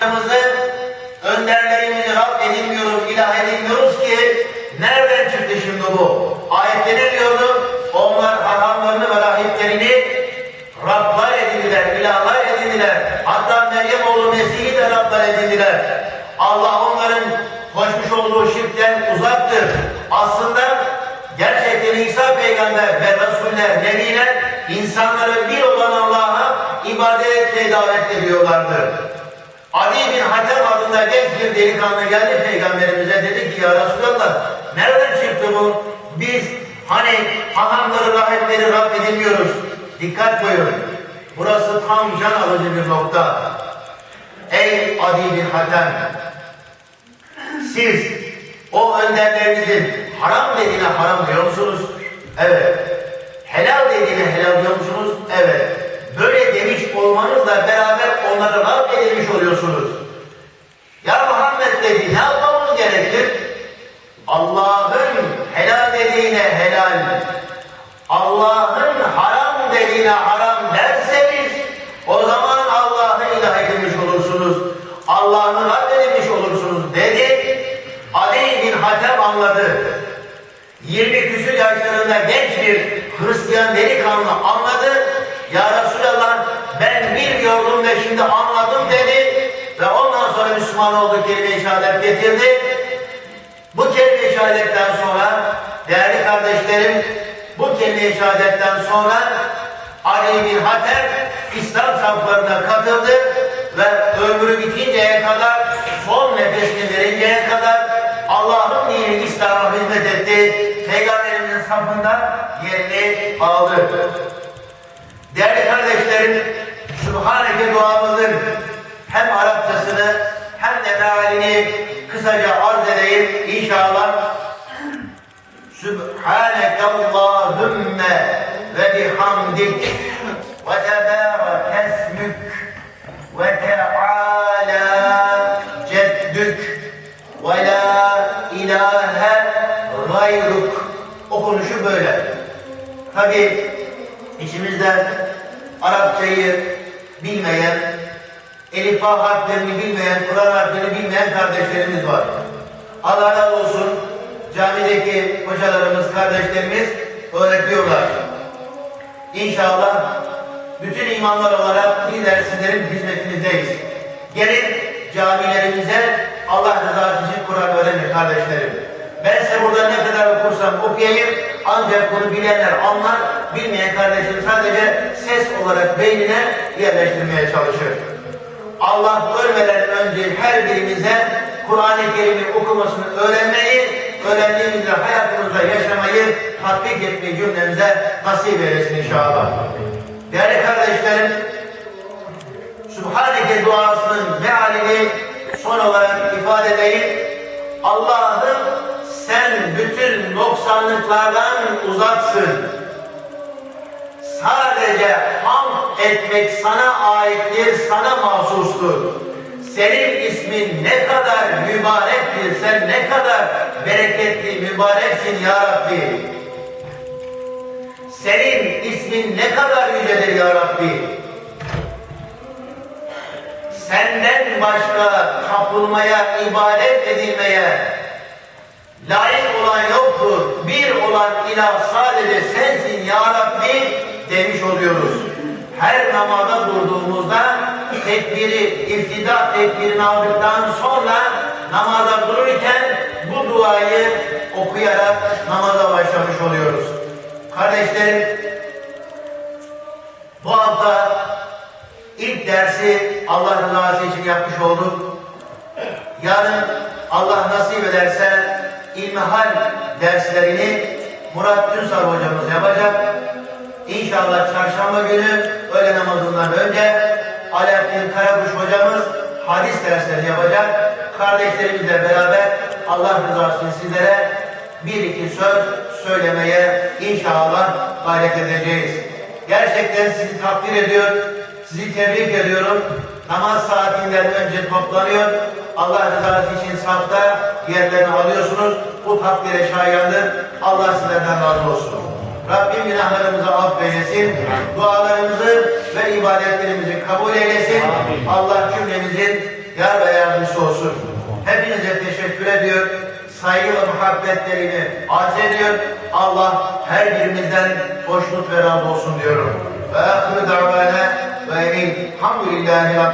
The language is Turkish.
Başımızı, önderlerimizi Rab edinmiyoruz, ilah edinmiyoruz ki nereden çıktı şimdi bu? Ayette ne diyordu? Onlar haramlarını ve rahiplerini Rablar edindiler, ilahlar edindiler. Hatta Meryem oğlu Mesih'i de Rablar edindiler. Allah onların koşmuş olduğu şirkten uzaktır. Aslında gerçekten İsa peygamber ve Resuller, Nebiler insanları bir olan Allah'a ibadet etmeye davet ediyorlardı. Ali bin Hatem adında genç bir delikanlı geldi peygamberimize dedi ki ya Resulallah nereden çıktı bu? Biz hani hahamları, rahipleri Rab edinmiyoruz. Dikkat buyurun. Burası tam can alıcı bir nokta. Ey Adi bin Hatem siz o önderlerinizin haram dediğine haram diyor musunuz? Evet. Helal dediğine helal diyor musunuz? Evet. Böyle demiş olmanızla beraber onları rab edilmiş oluyorsunuz. Ya Muhammed dedi ne yapmamız gerekir? Allah'ın helal dediğine helal, Allah'ın haram dediğine haram derseniz o zaman Allah'ı ilah edilmiş olursunuz. Allah'ı rab edilmiş olursunuz dedi. Ali bin Hatem anladı. 20 küsur yaşlarında genç bir Hristiyan delikanlı anladı. Ya Resulallah ben bilmiyordum ve şimdi anladım dedi. Ve ondan sonra Müslüman oldu kelime-i şehadet getirdi. Bu kelime-i şehadetten sonra değerli kardeşlerim bu kelime-i şehadetten sonra Ali bin Hatem İslam saflarına katıldı ve ömrü bitinceye kadar son nefesini verinceye kadar Allah'ın dini İslam'a hizmet etti. Peygamberimizin safında yerini aldı. Değerli kardeşlerim, Sübhaneke duamızın hem Arapçasını hem de mealini kısaca arz edeyim inşallah. Sübhaneke Allahümme ve bihamdik ve tebârek esmük ve teâlâ ceddük ve la ilahe gayruk. Okunuşu böyle. Tabi içimizde Arapçayı bilmeyen, Elif Ba harflerini bilmeyen, Kur'an harflerini bilmeyen kardeşlerimiz var. Allah razı olsun camideki hocalarımız, kardeşlerimiz öğretiyorlar. İnşallah bütün imamlar olarak lider sizlerin hizmetinizdeyiz. Gelin camilerimize Allah rızası için Kur'an öğrenin kardeşlerim. Ben size burada ne kadar okursam okuyayım ancak bunu bilenler anlar, bilmeyen kardeşim sadece ses olarak beynine yerleştirmeye çalışır. Allah ölmeden önce her birimize Kur'an-ı Kerim'i okumasını öğrenmeyi, öğrendiğimizde hayatımızda yaşamayı tatbik etmeyi cümlemize nasip eylesin inşallah. Değerli kardeşlerim, Sübhaneke duasının mealini son olarak ifade edeyim. Allah'ım sen bütün noksanlıklardan uzaksın. Sadece hamd etmek sana aittir, sana mahsustur. Senin ismin ne kadar mübarektir, sen ne kadar bereketli, mübareksin ya Rabbi. Senin ismin ne kadar yücedir ya Rabbi. Senden başka tapılmaya, ibadet edilmeye layık olan yoktur. Bir olan ilah sadece sensin ya Rabbi demiş oluyoruz. Her namazda durduğumuzda tekbiri, iftida tekbirini aldıktan sonra namaza dururken bu duayı okuyarak namaza başlamış oluyoruz. Kardeşlerim, bu hafta ilk dersi Allah rızası için yapmış olduk. Yarın Allah nasip ederse İlmihal derslerini Murat Dünsar hocamız yapacak. İnşallah çarşamba günü öğle namazından önce Alaaddin Karakuş hocamız hadis dersleri yapacak. Kardeşlerimizle beraber Allah rızası için sizlere bir iki söz söylemeye inşallah gayret edeceğiz. Gerçekten sizi takdir ediyor, sizi tebrik ediyorum. Namaz saatinden önce toplanıyor. Allah rızası için safta yerlerini alıyorsunuz. Bu takdire şayandır. Allah sizlerden razı olsun. Rabbim günahlarımızı affeylesin. Dualarımızı ve ibadetlerimizi kabul eylesin. Allah cümlemizin yar ve yardımcısı olsun. Hepinize teşekkür ediyor. Saygı ve muhabbetlerini arz ediyor. Allah her birimizden hoşnut ve razı olsun diyorum. Ve ahir davana ve elhamdülillahi rabbil